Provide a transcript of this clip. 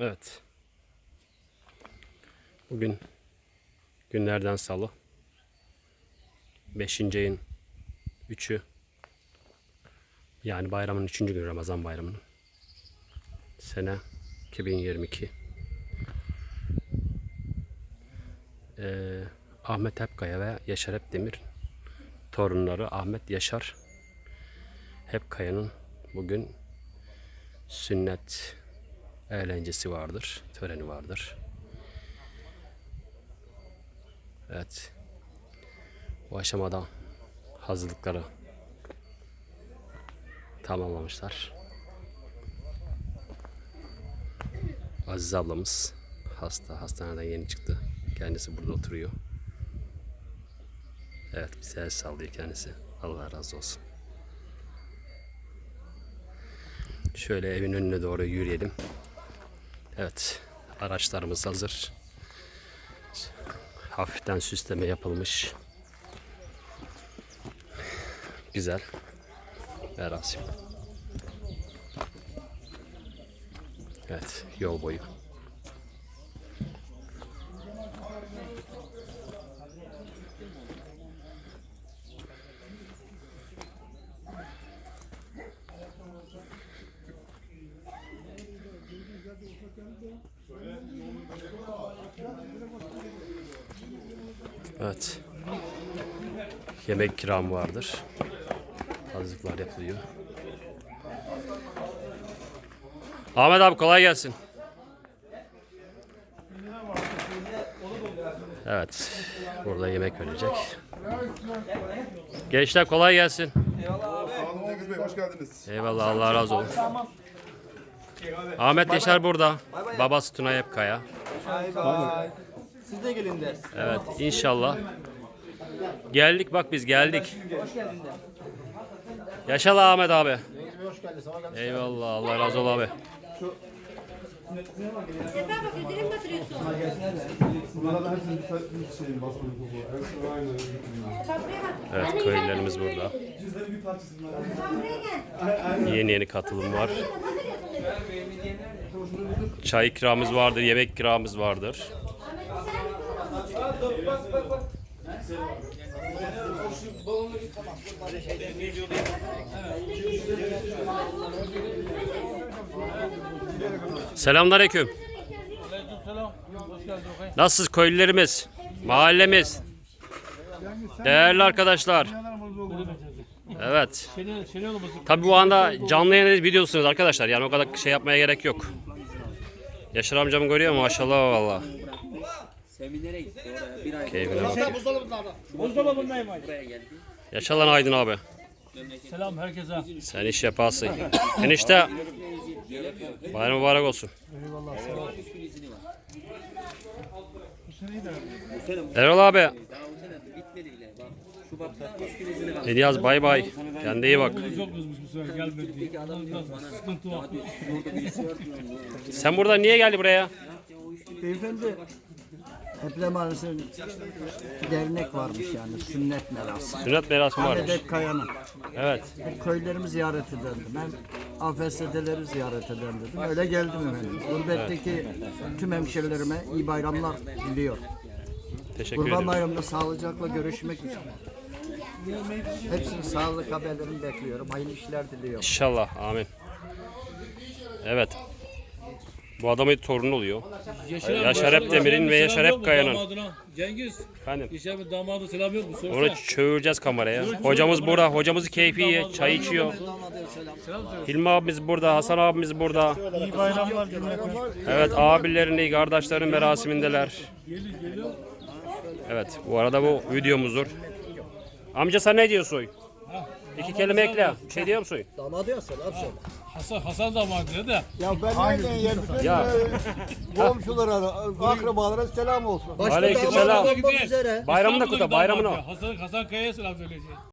Evet. Bugün günlerden salı. 5. ayın 3'ü. Yani bayramın 3. günü Ramazan bayramının. Sene 2022. Ee, Ahmet Hepkaya ve Yaşar Hepdemir torunları Ahmet Yaşar Hepkaya'nın bugün sünnet eğlencesi vardır, töreni vardır. Evet. Bu aşamada hazırlıkları tamamlamışlar. Aziz ablamız hasta, hastaneden yeni çıktı. Kendisi burada oturuyor. Evet, bize el sallıyor kendisi. Allah razı olsun. Şöyle evin önüne doğru yürüyelim. Evet, araçlarımız hazır. Hafiften süsleme yapılmış. Güzel. Merasim. Evet, yol boyu. Evet. Yemek kiram vardır. Hazırlıklar yapılıyor. Ahmet abi kolay gelsin. Evet. Burada yemek verecek. Gençler kolay gelsin. Cengiz Bey, hoş geldiniz. Eyvallah Allah razı olsun. Ahmet Yaşar burada. Babası Tunay Epkaya. Bay bay. Siz de gelin de. Evet inşallah. Geldik bak biz geldik. Hoş geldin de. Yaşa Ahmet abi. hoş geldin. Sabah geldin. Eyvallah Allah razı ol abi. Bak üzerine batırıyorsun. Hepsinin bir şeyin koku. Bak. Evet köylülerimiz burada. Cüzdanın bir parçasından. Fabrikaya gel. Yeni yeni katılım var. Çay ikramımız vardır, yemek ikramımız vardır. Selamünaleyküm. Nasılsınız köylülerimiz? Mahallemiz? Değerli arkadaşlar. Evet. Tabii bu anda canlı yayın videosunuz arkadaşlar. Yani o kadar şey yapmaya gerek yok. Yaşar amcamı görüyor mu? Maşallah valla. Seminere gitti oraya bir ay Keyfine bakıyor. Buzdolabındayım hacı. buraya geldi. Yaşa lan Aydın abi. Selam herkese. Sen iş yaparsın. Enişte bayram mübarek olsun. İzini var. Erol abi. Bak. İlyas bay bay. Kendine iyi bak. Sen burada niye geldi buraya? Beyefendi. Deprem anısının dernek varmış yani sünnet merası. Sünnet merasimi Ahmet varmış. Hep Kaya'nın. Evet. Hep köylerimi ziyaret ederdim. Ben afesedeleri ziyaret ederim dedim. Öyle geldim efendim. Gurbetteki tüm hemşerilerime iyi bayramlar diliyor. Teşekkür Kurban ederim. bayramında sağlıcakla görüşmek için. Hepsinin sağlık haberlerini bekliyorum. Hayırlı işler diliyorum. İnşallah. Amin. Evet. Bu adamın torunu oluyor. Yaşar Hepdemir'in ve Yaşar Hepkaya'nın. Damadına. Cengiz. Efendim. Yaşar bir damadı selam yok mu? Sorsa. Onu çığıracağız kameraya. Hocamız burada. Hocamız keyfi iyi. Çay içiyor. Hilmi abimiz burada. Hasan abimiz burada. İyi bayramlar. Evet abilerin, kardeşlerin merasimindeler. Evet bu arada bu videomuzdur. Amca sen ne diyorsun? İki kelime ekle. Bir şey diyor musun? Damadı ya selam söyle. Hasan, Hasan damadı diyor da. Ya ben nereden yerim? Ya Komşulara, akrabalara selam olsun. Başta Aleyküm damat selam. olmak üzere. bayramını da kutla bayramını. ya. Hasan, Hasan Kaya'ya selam söyleyeceğim.